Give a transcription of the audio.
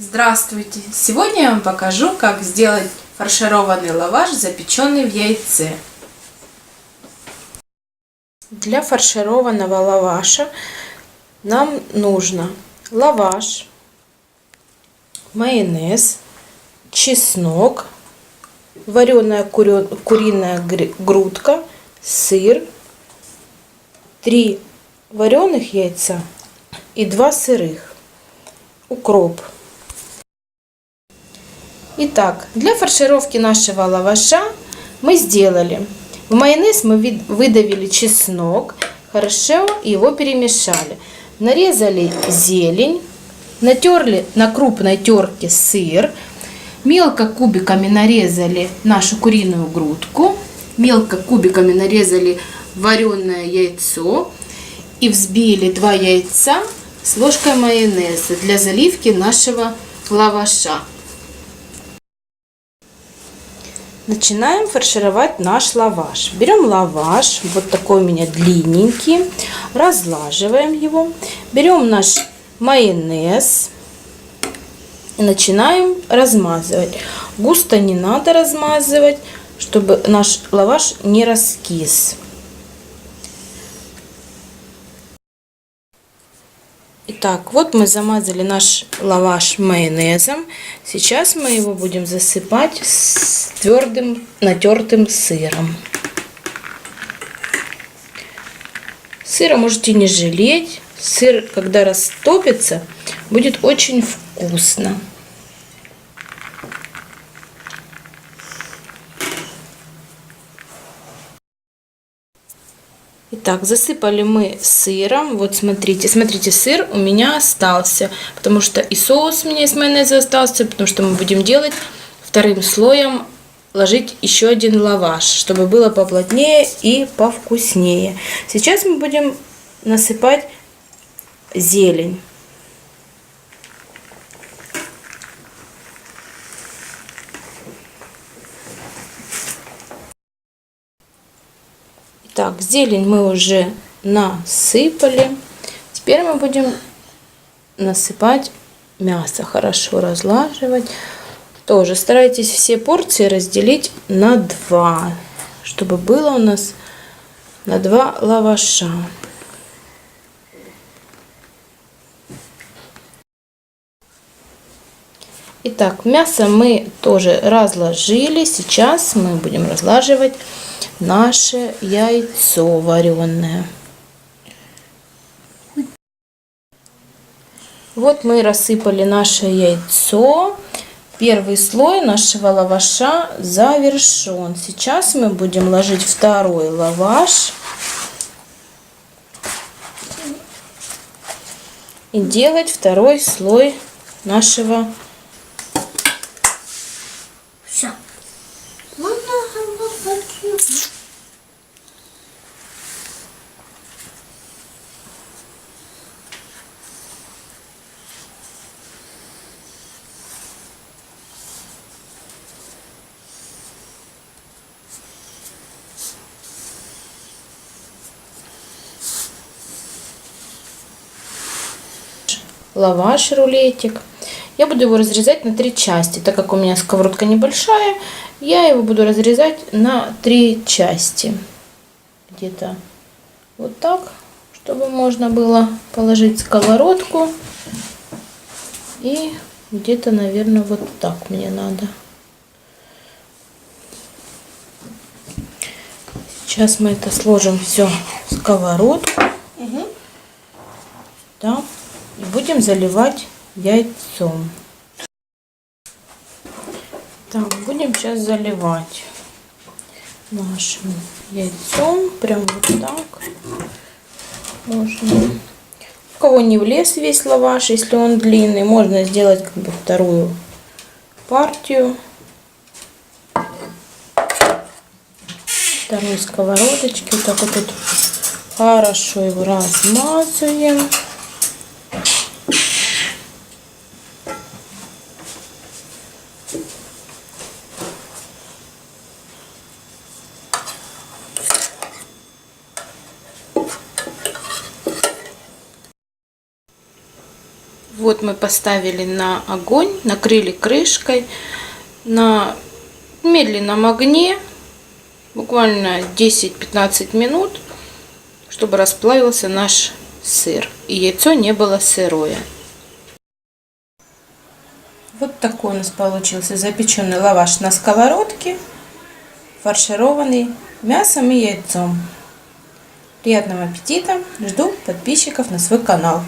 Здравствуйте! Сегодня я вам покажу, как сделать фаршированный лаваш, запеченный в яйце. Для фаршированного лаваша нам нужно лаваш, майонез, чеснок, вареная куриная грудка, сыр, три вареных яйца и два сырых, укроп. Итак, для фаршировки нашего лаваша мы сделали. В майонез мы выдавили чеснок, хорошо его перемешали. Нарезали зелень, натерли на крупной терке сыр, мелко кубиками нарезали нашу куриную грудку, мелко кубиками нарезали вареное яйцо и взбили два яйца с ложкой майонеза для заливки нашего лаваша. Начинаем фаршировать наш лаваш. Берем лаваш, вот такой у меня длинненький, разлаживаем его. Берем наш майонез и начинаем размазывать. Густо не надо размазывать, чтобы наш лаваш не раскис. Итак, вот мы замазали наш лаваш майонезом. Сейчас мы его будем засыпать с твердым натертым сыром. Сыра можете не жалеть. Сыр, когда растопится, будет очень вкусно. Итак, засыпали мы сыром. Вот смотрите, смотрите, сыр у меня остался, потому что и соус у меня из майонеза остался, потому что мы будем делать вторым слоем ложить еще один лаваш, чтобы было поплотнее и повкуснее. Сейчас мы будем насыпать зелень. Так, зелень мы уже насыпали. Теперь мы будем насыпать мясо, хорошо разлаживать. Тоже старайтесь все порции разделить на два, чтобы было у нас на два лаваша. Итак, мясо мы тоже разложили. Сейчас мы будем разлаживать наше яйцо вареное. Вот мы рассыпали наше яйцо. Первый слой нашего лаваша завершен. Сейчас мы будем ложить второй лаваш. И делать второй слой нашего лаваш рулетик. Я буду его разрезать на три части. Так как у меня сковородка небольшая, я его буду разрезать на три части. Где-то вот так, чтобы можно было положить сковородку. И где-то, наверное, вот так мне надо. Сейчас мы это сложим все в сковородку. Будем заливать яйцом. Так, будем сейчас заливать нашим яйцом. Прям вот так. Можно. У кого не влез весь лаваш, если он длинный, можно сделать как бы вторую партию. Второй сковородочки. Вот так вот тут хорошо его размазываем. Вот мы поставили на огонь, накрыли крышкой на медленном огне, буквально 10-15 минут, чтобы расплавился наш сыр и яйцо не было сырое. Вот такой у нас получился запеченный лаваш на сковородке, фаршированный мясом и яйцом. Приятного аппетита! Жду подписчиков на свой канал.